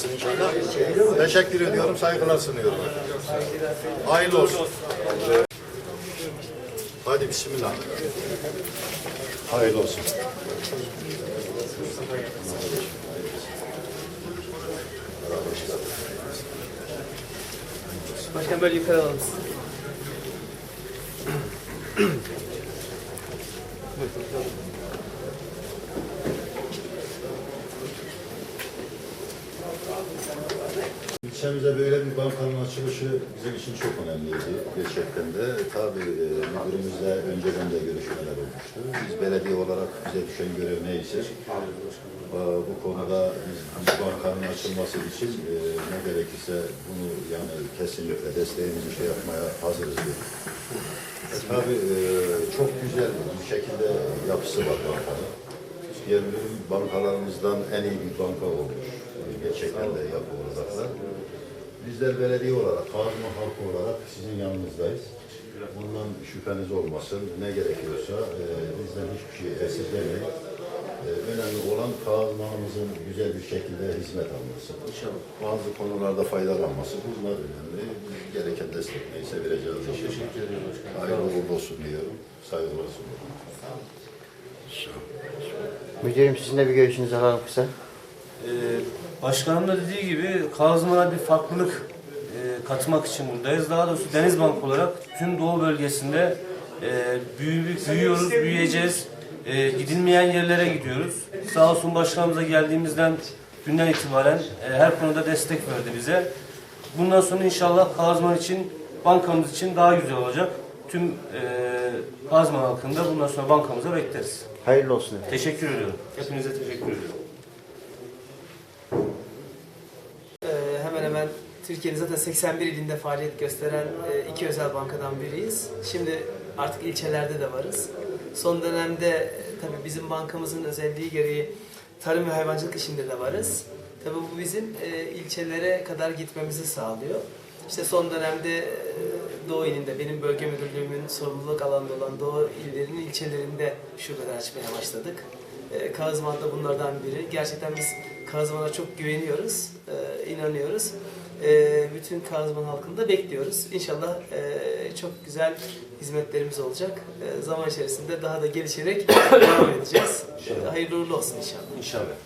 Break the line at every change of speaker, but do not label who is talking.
olmasın inşallah. Teşekkür ediyorum, saygılar sunuyorum. Hayırlı olsun. Hadi bismillah. Hayırlı olsun.
Başkan böyle yukarı alalım sizi.
İlçemize böyle bir bankanın açılışı bizim için çok önemliydi gerçekten de. Tabii e, müdürümüzle önceden de görüşmeler olmuştu. Biz belediye olarak bize düşen görev neyse e, bu konuda biz bu bankanın açılması için e, ne gerekirse bunu yani kesinlikle desteğimizi şey yapmaya hazırız. dedik. E, tabii e, çok güzel bir şekilde yapısı var bankanın. Diğer bankalarımızdan en iyi bir banka olmuş. Gerçekten de yapı olarak da. Bizler belediye olarak, Kazma halkı olarak sizin yanınızdayız. Bundan şüpheniz olmasın. Ne gerekiyorsa e, bizden hiçbir şey esirgemeyin. E, önemli olan Kazma'mızın güzel bir şekilde hizmet alması. Bazı konularda faydalanması bunlar önemli. Gereken destek neyse vereceğiz. Teşekkür ederim. Hayırlı uğurlu olsun diyorum. Saygılar sunuyorum.
Müdürüm sizin de bir görüşünüzü alalım kısa.
Ee, Başkanım da dediği gibi Kazman'a bir farklılık e, katmak için buradayız. Daha doğrusu Denizbank olarak tüm Doğu bölgesinde e, büyü- büyüyoruz, büyüyeceğiz. E, gidilmeyen yerlere gidiyoruz. Sağ olsun başkanımıza geldiğimizden günden itibaren e, her konuda destek verdi bize. Bundan sonra inşallah Kazman için, bankamız için daha güzel olacak. Tüm e, Kazman halkında bundan sonra bankamıza bekleriz.
Hayırlı olsun efendim.
Teşekkür ediyorum. Hepinize teşekkür ediyorum.
Türkiye'nin zaten 81 ilinde faaliyet gösteren e, iki özel bankadan biriyiz. Şimdi artık ilçelerde de varız. Son dönemde e, tabii bizim bankamızın özelliği gereği tarım ve hayvancılık işinde de varız. Tabii bu bizim e, ilçelere kadar gitmemizi sağlıyor. İşte son dönemde Doğu ilinde, benim bölge müdürlüğümün sorumluluk alanında olan Doğu illerinin ilçelerinde şubeler açmaya başladık. Kazman da bunlardan biri. Gerçekten biz Kazman'a çok güveniyoruz, inanıyoruz. E, bütün Kazman halkını da bekliyoruz. İnşallah e, çok güzel hizmetlerimiz olacak. E, zaman içerisinde daha da gelişerek devam edeceğiz. E, hayırlı uğurlu olsun inşallah.
İnşallah.